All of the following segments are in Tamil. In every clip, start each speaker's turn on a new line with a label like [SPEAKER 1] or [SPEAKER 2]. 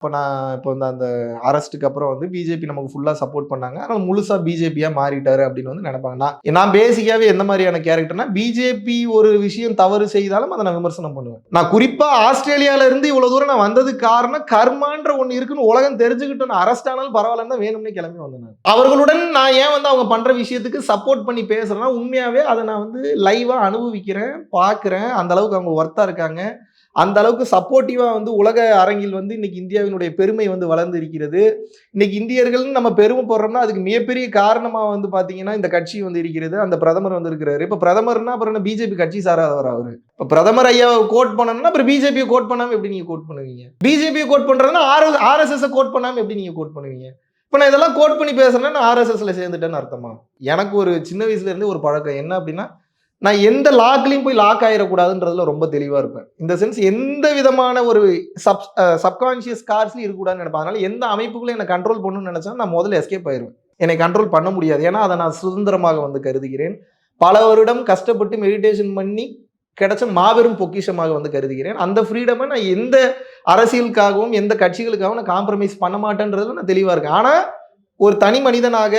[SPEAKER 1] இப்போ நான் இப்போ இந்த அந்த அரெஸ்ட்டுக்கு அப்புறம் வந்து பிஜேபி நமக்கு ஃபுல்லாக சப்போர்ட் பண்ணாங்க. ஆனால் முழுசாக பிஜேபியாக மாறிட்டாரு அப்படின்னு வந்து நினைப்பாங்க. நான் நான் பேசிக்காகவே எந்த மாதிரியான கேரக்டர்னா பிஜேபி ஒரு விஷயம் தவறு செய்தாலும் அதை நான் விமர்சனம் பண்ணுவேன். நான் குறிப்பாக ஆஸ்திரேலியாவிலேருந்து இவ்வளோ தூரம் நான் வந்ததுக்கு காரணம் கர்மான்ற ஒன்று இருக்குன்னு உலகம் தெரிஞ்சுக்கிட்டு நான் அரெஸ்ட் ஆனாலும் பரவாயில்லன்னு தான் வேணும்னே கிளம்பி வந்தேன் அவர்களுடன் நான் ஏன் வந்து அவங்க பண்ணுற விஷயத்துக்கு சப்போர்ட் பண்ணி பேசுகிறேன்னா உண்மையாகவே அதை நான் வந்து லைவாக அனுபவிக்கிறேன் பார்க்குறேன். அந்தளவுக்கு அவங்க ஒர்த்தாக இருக்காங்க. அந்த அளவுக்கு சப்போர்ட்டிவாக வந்து உலக அரங்கில் வந்து இன்னைக்கு இந்தியாவினுடைய பெருமை வந்து வளர்ந்து இருக்கிறது. இன்னைக்கு இந்தியர்கள்னு நம்ம பெருமை போடுறோம்னா அதுக்கு மிகப்பெரிய காரணமாக வந்து பார்த்தீங்கன்னா இந்த கட்சி வந்து இருக்கிறது. அந்த பிரதமர் வந்து இருக்கிறாரு. இப்போ பிரதமர்னா அப்புறம் என்ன பிஜேபி கட்சி சாராதவர் அவர். இப்போ பிரதமர் ஐயாவை கோட் பண்ணணும்னா அப்புறம் பிஜேபியை கோட் பண்ணாமல் எப்படி நீங்கள் கோட் பண்ணுவீங்க? பிஜேபியை கோட் பண்ணுறதுன்னா ஆர் ஆர்எஸ்எஸ்ஸை கோட் பண்ணாமல் எப்படி நீங்கள் கோட் பண்ணுவீங்க? இப்போ நான் இதெல்லாம் கோட் பண்ணி பேசுறேன்னா நான் ஆர்எஸ்எஸ்ல சேர்ந்துட்டேன்னு அர்த்தமா? எனக்கு ஒரு சின்ன வயசுலேருந்து ஒரு பழக்கம். என்ன அப்படின்னா நான் எந்த லாக்லையும் போய் லாக் ஆயிடக்கூடாதுன்றதுல ரொம்ப தெளிவாக இருப்பேன். இந்த சென்ஸ் எந்த விதமான ஒரு சப் சப்கான்ஷியஸ் கார்ஸ்லையும் இருக்கக்கூடாதுன்னு நினைப்பேன். அதனால எந்த அமைப்புகளும் என்னை கண்ட்ரோல் பண்ணணும்னு நினச்சா நான் முதல்ல எஸ்கேப் ஆயிடுவேன் என்னை கண்ட்ரோல் பண்ண முடியாது. ஏன்னா அதை நான் சுதந்திரமாக வந்து கருதுகிறேன். பல வருடம் கஷ்டப்பட்டு மெடிடேஷன் பண்ணி கிடைச்ச மாபெரும் பொக்கிஷமாக வந்து கருதுகிறேன். அந்த ஃப்ரீடமை நான் எந்த அரசியலுக்காகவும் எந்த கட்சிகளுக்காகவும் நான் காம்ப்ரமைஸ் பண்ண மாட்டேன்றதுல நான் தெளிவாக இருக்கேன். ஆனால் ஒரு தனி மனிதனாக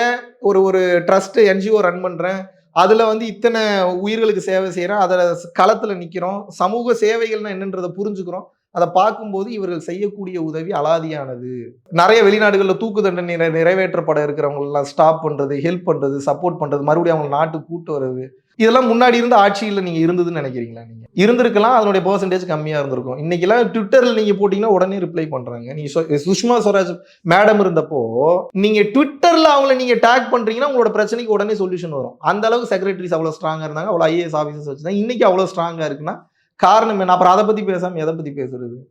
[SPEAKER 1] ஒரு ஒரு ட்ரஸ்ட் என்ஜிஓ ரன் பண்ணுறேன் அதில் வந்து இத்தனை உயிர்களுக்கு சேவை செய்கிறோம் அதில் களத்தில் நிற்கிறோம் சமூக சேவைகள்னா என்னன்றதை புரிஞ்சுக்கிறோம். அதை பார்க்கும்போது இவர்கள் செய்யக்கூடிய உதவி அலாதியானது. நிறைய வெளிநாடுகளில் தூக்கு தண்டனை நிறை- நிறைவேற்றப்பட இருக்கிறவங்களெல்லாம் ஸ்டாப் பண்ணுறது ஹெல்ப் பண்ணுறது சப்போர்ட் பண்ணுறது மறுபடியும் அவங்க நாட்டுக்கு கூட்டு வர்றது. இதெல்லாம் முன்னாடி இருந்த ஆட்சியில் நீங்கள் இருந்ததுன்னு நினைக்கிறீங்களா நீங்கள் இருந்திருக்கலாம் அதனுடைய பர்சன்டேஜ் கம்மியாக இருந்திருக்கும். இன்னைக்கெல்லாம் ட்விட்டரில் நீங்கள் போட்டிங்கன்னா உடனே ரிப்ளை பண்ணுறாங்க நீங்கள் சுஷ்மா ஸ்வராஜ் மேடம் இருந்தப்போ நீங்கள் ட்விட்டரில் அவங்கள நீங்கள் டேக் பண்ணுறீங்கன்னா உங்களோட பிரச்சனைக்கு உடனே சொல்யூஷன் வரும். அந்த அளவுக்கு செக்ரட்டரிஸ் அவ்வளோ ஸ்ட்ராங்காக இருந்தாங்க அவ்வளோ ஐஏஎஸ் ஆஃபீஸர்ஸ் வச்சுருந்தாங்க இன்னைக்கு அவ்வளோ ஸ்ட்ராங்காக இருக்குன்னா காரணம் என்ன? அப்புறம் அதை பற்றி பேசாமல் எதை பற்றி பேசுறது?